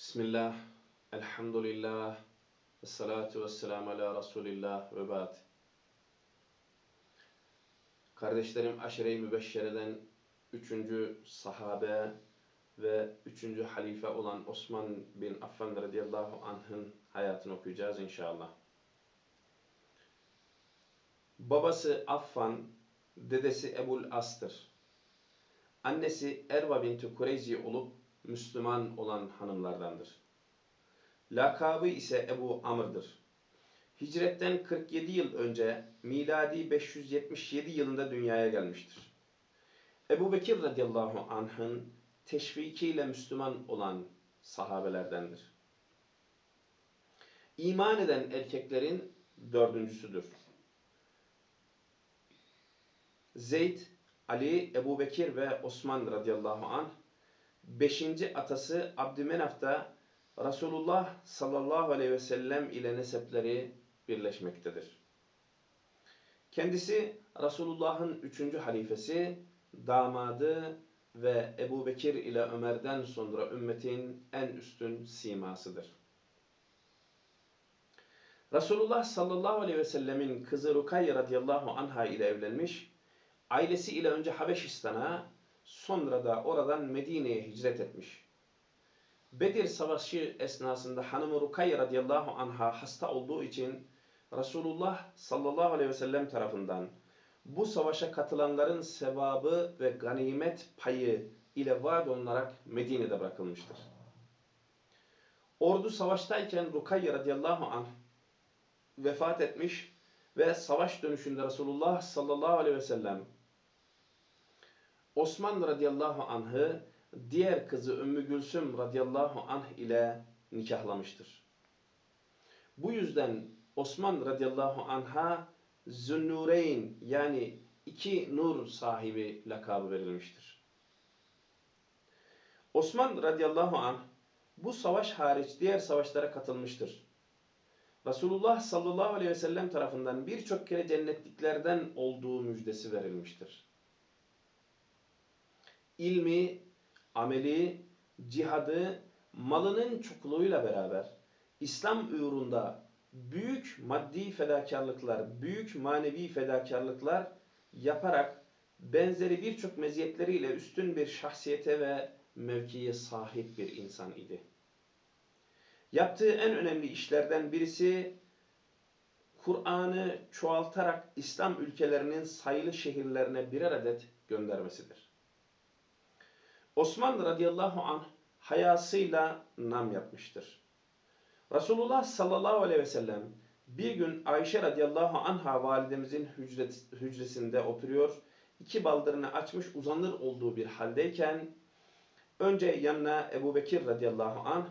Bismillah, elhamdülillah, ve salatu ve selamu ala Resulillah ve ba'd. Kardeşlerim aşire-i mübeşşereden üçüncü sahabe ve üçüncü halife olan Osman bin Affan radıyallahu anh'ın hayatını okuyacağız inşallah. Babası Affan, dedesi Ebul As'tır. Annesi Erva binti Kureyzi olup Müslüman olan hanımlardandır. Lakabı ise Ebu Amr'dır. Hicretten 47 yıl önce miladi 577 yılında dünyaya gelmiştir. Ebu Bekir radıyallahu anh'ın teşvikiyle Müslüman olan sahabelerdendir. İman eden erkeklerin dördüncüsüdür. Zeyd, Ali, Ebu Bekir ve Osman radıyallahu anh Beşinci atası Abdümenaf da Resulullah sallallahu aleyhi ve sellem ile nesepleri birleşmektedir. Kendisi Resulullah'ın üçüncü halifesi, damadı ve Ebu Bekir ile Ömer'den sonra ümmetin en üstün simasıdır. Resulullah sallallahu aleyhi ve sellemin kızı Rukayye radıyallahu anha ile evlenmiş, ailesi ile önce Habeşistan'a, Sonra da oradan Medine'ye hicret etmiş. Bedir Savaşı esnasında hanımı Rukayye radıyallahu anha hasta olduğu için Resulullah sallallahu aleyhi ve sellem tarafından bu savaşa katılanların sevabı ve ganimet payı ile vaat olunarak Medine'de bırakılmıştır. Ordu savaştayken Rukayye radıyallahu anh vefat etmiş ve savaş dönüşünde Resulullah sallallahu aleyhi ve sellem Osman radıyallahu anh'ı diğer kızı Ümmü Gülsüm radıyallahu anh ile nikahlamıştır. Bu yüzden Osman radıyallahu anh'a Zünnureyn yani iki nur sahibi lakabı verilmiştir. Osman radıyallahu anh bu savaş hariç diğer savaşlara katılmıştır. Resulullah sallallahu aleyhi ve sellem tarafından birçok kere cennetliklerden olduğu müjdesi verilmiştir ilmi, ameli, cihadı, malının çokluğuyla beraber İslam uğrunda büyük maddi fedakarlıklar, büyük manevi fedakarlıklar yaparak benzeri birçok meziyetleriyle üstün bir şahsiyete ve mevkiye sahip bir insan idi. Yaptığı en önemli işlerden birisi Kur'an'ı çoğaltarak İslam ülkelerinin sayılı şehirlerine birer adet göndermesidir. Osman radıyallahu anh hayasıyla nam yapmıştır. Resulullah sallallahu aleyhi ve sellem bir gün Ayşe radıyallahu anha validemizin hücresinde oturuyor, iki baldırını açmış uzanır olduğu bir haldeyken önce yanına Ebu Bekir radıyallahu anh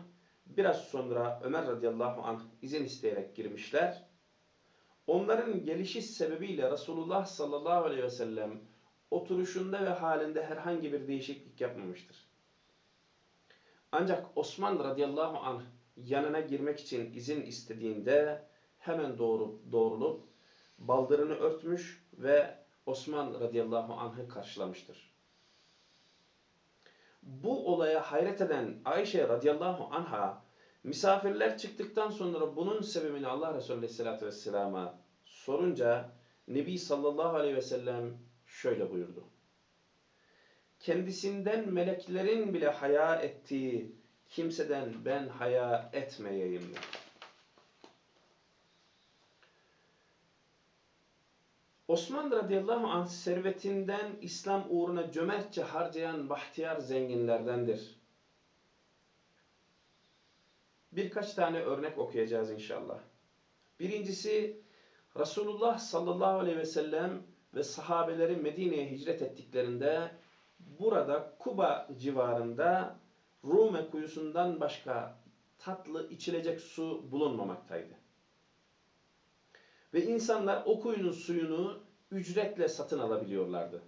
biraz sonra Ömer radıyallahu anh izin isteyerek girmişler. Onların gelişi sebebiyle Resulullah sallallahu aleyhi ve sellem oturuşunda ve halinde herhangi bir değişiklik yapmamıştır. Ancak Osman radıyallahu anh yanına girmek için izin istediğinde hemen doğru, doğrulup baldırını örtmüş ve Osman radıyallahu anh'ı karşılamıştır. Bu olaya hayret eden Ayşe radıyallahu anha misafirler çıktıktan sonra bunun sebebini Allah Resulü aleyhissalatü vesselama sorunca Nebi sallallahu aleyhi ve sellem şöyle buyurdu. Kendisinden meleklerin bile haya ettiği kimseden ben haya etmeyeyim? Osman radıyallahu anh servetinden İslam uğruna cömertçe harcayan bahtiyar zenginlerdendir. Birkaç tane örnek okuyacağız inşallah. Birincisi Resulullah sallallahu aleyhi ve sellem ve sahabeleri Medine'ye hicret ettiklerinde burada Kuba civarında Rume kuyusundan başka tatlı içilecek su bulunmamaktaydı. Ve insanlar o kuyunun suyunu ücretle satın alabiliyorlardı.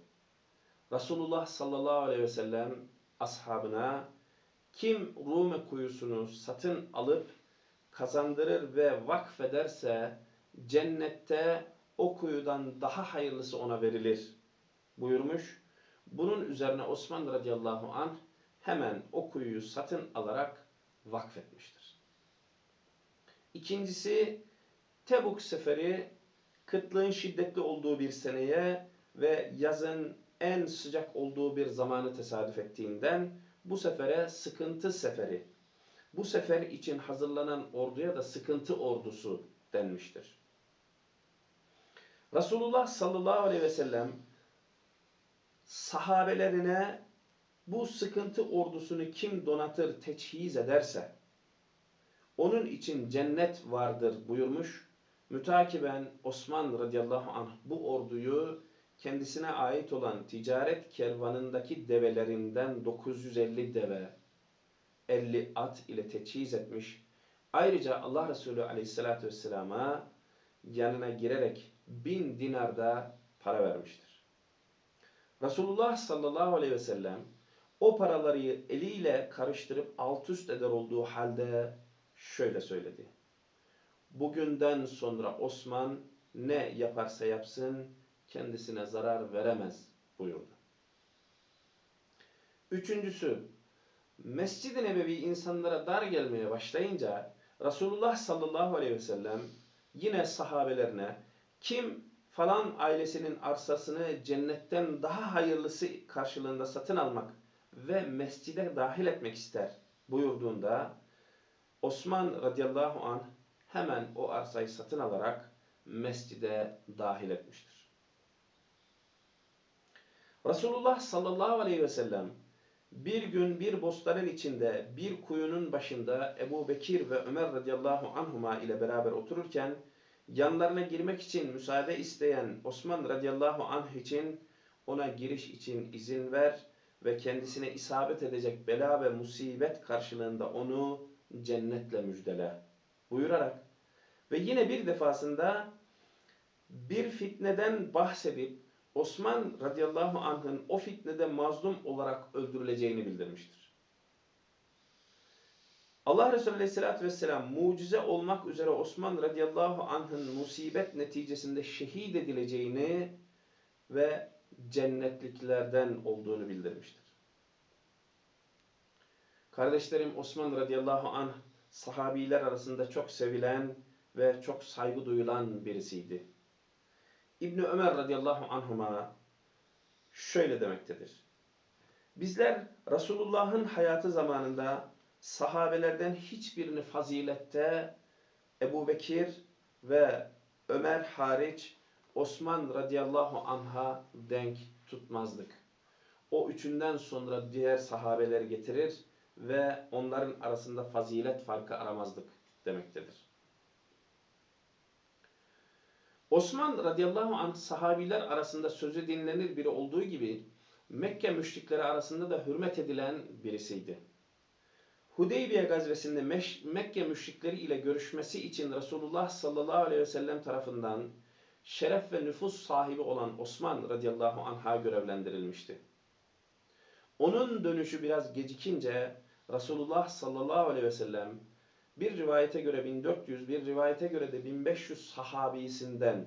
Resulullah sallallahu aleyhi ve sellem ashabına kim Rume kuyusunu satın alıp kazandırır ve vakfederse cennette o kuyudan daha hayırlısı ona verilir buyurmuş. Bunun üzerine Osman radıyallahu anh hemen o kuyuyu satın alarak vakfetmiştir. İkincisi Tebuk seferi kıtlığın şiddetli olduğu bir seneye ve yazın en sıcak olduğu bir zamanı tesadüf ettiğinden bu sefere sıkıntı seferi, bu sefer için hazırlanan orduya da sıkıntı ordusu denmiştir. Resulullah sallallahu aleyhi ve sellem sahabelerine bu sıkıntı ordusunu kim donatır, teçhiz ederse onun için cennet vardır buyurmuş. Mütakiben Osman radıyallahu anh bu orduyu kendisine ait olan ticaret kervanındaki develerinden 950 deve, 50 at ile teçhiz etmiş. Ayrıca Allah Resulü aleyhissalatü vesselama yanına girerek bin dinarda para vermiştir. Resulullah sallallahu aleyhi ve sellem o paraları eliyle karıştırıp alt üst eder olduğu halde şöyle söyledi. Bugünden sonra Osman ne yaparsa yapsın kendisine zarar veremez buyurdu. Üçüncüsü, Mescid-i Nebevi insanlara dar gelmeye başlayınca Resulullah sallallahu aleyhi ve sellem yine sahabelerine kim falan ailesinin arsasını cennetten daha hayırlısı karşılığında satın almak ve mescide dahil etmek ister buyurduğunda Osman radıyallahu anh hemen o arsayı satın alarak mescide dahil etmiştir. Resulullah sallallahu aleyhi ve sellem bir gün bir bostanın içinde bir kuyunun başında Ebu Bekir ve Ömer radıyallahu anhuma ile beraber otururken yanlarına girmek için müsaade isteyen Osman radıyallahu anh için ona giriş için izin ver ve kendisine isabet edecek bela ve musibet karşılığında onu cennetle müjdele buyurarak ve yine bir defasında bir fitneden bahsedip Osman radıyallahu anh'ın o fitnede mazlum olarak öldürüleceğini bildirmiştir. Allah Resulü aleyhissalatü vesselam mucize olmak üzere Osman radıyallahu anh'ın musibet neticesinde şehit edileceğini ve cennetliklerden olduğunu bildirmiştir. Kardeşlerim Osman radıyallahu anh sahabiler arasında çok sevilen ve çok saygı duyulan birisiydi. İbni Ömer radıyallahu anhuma şöyle demektedir. Bizler Resulullah'ın hayatı zamanında sahabelerden hiçbirini fazilette Ebu Bekir ve Ömer hariç Osman radıyallahu anha denk tutmazdık. O üçünden sonra diğer sahabeleri getirir ve onların arasında fazilet farkı aramazdık demektedir. Osman radıyallahu anh sahabiler arasında sözü dinlenir biri olduğu gibi Mekke müşrikleri arasında da hürmet edilen birisiydi. Hudeybiye gazvesinde Mekke müşrikleri ile görüşmesi için Resulullah sallallahu aleyhi ve sellem tarafından şeref ve nüfus sahibi olan Osman radıyallahu anh'a görevlendirilmişti. Onun dönüşü biraz gecikince Resulullah sallallahu aleyhi ve sellem bir rivayete göre 1400, bir rivayete göre de 1500 sahabisinden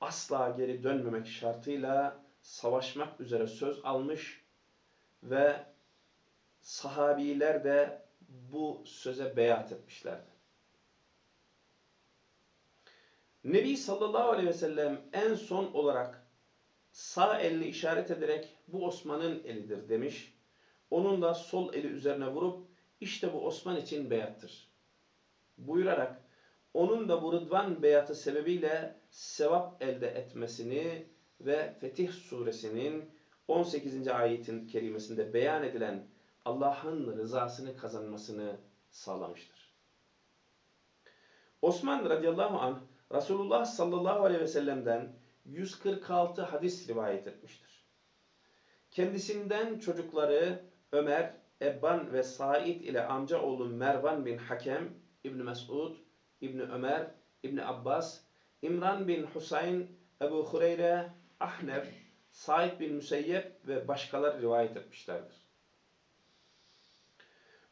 asla geri dönmemek şartıyla savaşmak üzere söz almış ve sahabiler de bu söze beyat etmişlerdi. Nebi sallallahu aleyhi ve sellem en son olarak sağ elini işaret ederek bu Osman'ın elidir demiş. Onun da sol eli üzerine vurup işte bu Osman için beyattır. Buyurarak onun da bu Rıdvan beyatı sebebiyle sevap elde etmesini ve Fetih suresinin 18. ayetin kerimesinde beyan edilen Allah'ın rızasını kazanmasını sağlamıştır. Osman radıyallahu anh Resulullah sallallahu aleyhi ve sellem'den 146 hadis rivayet etmiştir. Kendisinden çocukları Ömer, Ebban ve Said ile amca oğlu Mervan bin Hakem, İbn Mesud, İbn Ömer, İbn Abbas, İmran bin Husayn, Ebu Hureyre, Ahnef, Said bin Müseyyep ve başkaları rivayet etmişlerdir.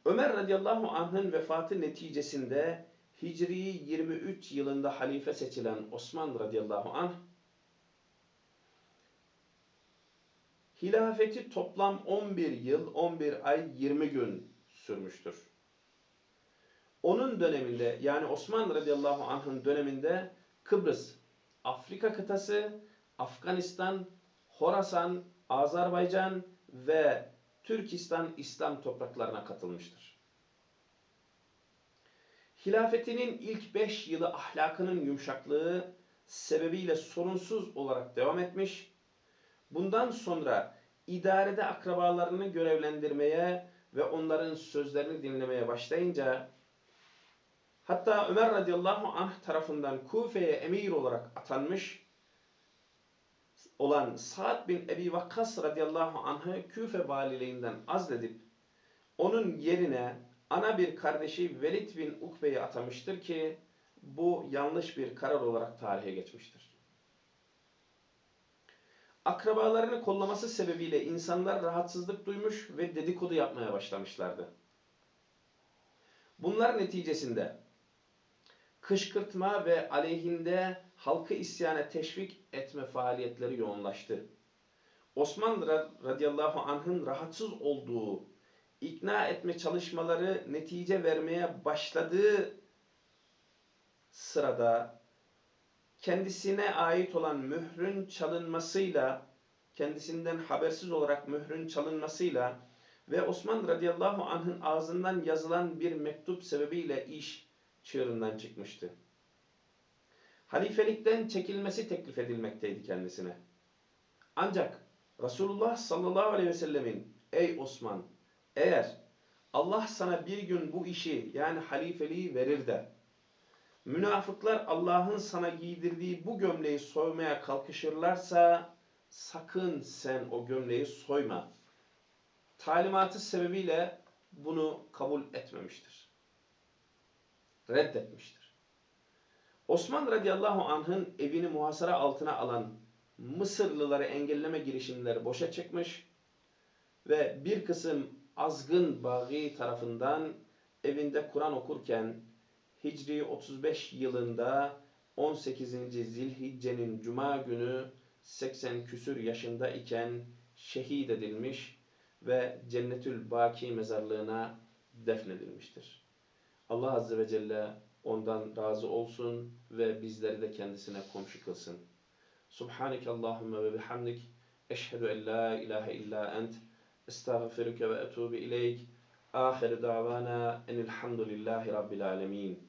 Ömer radıyallahu anh'ın vefatı neticesinde Hicri 23 yılında halife seçilen Osman radıyallahu anh hilafeti toplam 11 yıl, 11 ay, 20 gün sürmüştür. Onun döneminde yani Osmanlı radıyallahu anh'ın döneminde Kıbrıs, Afrika kıtası, Afganistan, Horasan, Azerbaycan ve Türkistan İslam topraklarına katılmıştır. Hilafetinin ilk beş yılı ahlakının yumuşaklığı sebebiyle sorunsuz olarak devam etmiş. Bundan sonra idarede akrabalarını görevlendirmeye ve onların sözlerini dinlemeye başlayınca hatta Ömer radıyallahu anh tarafından Kufe'ye emir olarak atanmış olan Sa'd bin Ebi Vakkas radıyallahu anh'ı Küfe valiliğinden azledip onun yerine ana bir kardeşi Velid bin Ukbe'yi atamıştır ki bu yanlış bir karar olarak tarihe geçmiştir. Akrabalarını kollaması sebebiyle insanlar rahatsızlık duymuş ve dedikodu yapmaya başlamışlardı. Bunlar neticesinde kışkırtma ve aleyhinde halkı isyana teşvik etme faaliyetleri yoğunlaştı. Osmanlı radıyallahu anh'ın rahatsız olduğu, ikna etme çalışmaları netice vermeye başladığı sırada kendisine ait olan mührün çalınmasıyla, kendisinden habersiz olarak mührün çalınmasıyla ve Osman radıyallahu anh'ın ağzından yazılan bir mektup sebebiyle iş çığırından çıkmıştı. Halifelikten çekilmesi teklif edilmekteydi kendisine. Ancak Resulullah sallallahu aleyhi ve sellemin ey Osman eğer Allah sana bir gün bu işi yani halifeliği verir de münafıklar Allah'ın sana giydirdiği bu gömleği soymaya kalkışırlarsa sakın sen o gömleği soyma. Talimatı sebebiyle bunu kabul etmemiştir. Reddetmiştir. Osman radıyallahu anh'ın evini muhasara altına alan Mısırlıları engelleme girişimleri boşa çıkmış ve bir kısım azgın bağı tarafından evinde Kur'an okurken Hicri 35 yılında 18. Zilhicce'nin Cuma günü 80 küsür yaşında iken şehit edilmiş ve Cennetül Baki mezarlığına defnedilmiştir. Allah Azze ve Celle ondan razı olsun ve bizleri de kendisine komşu kılsın. Subhaneke Allahümme ve bihamdik. Eşhedü en la ilahe illa ent. Estağfiruke ve etubu ileyk. Ahir davana enilhamdülillahi rabbil alemin.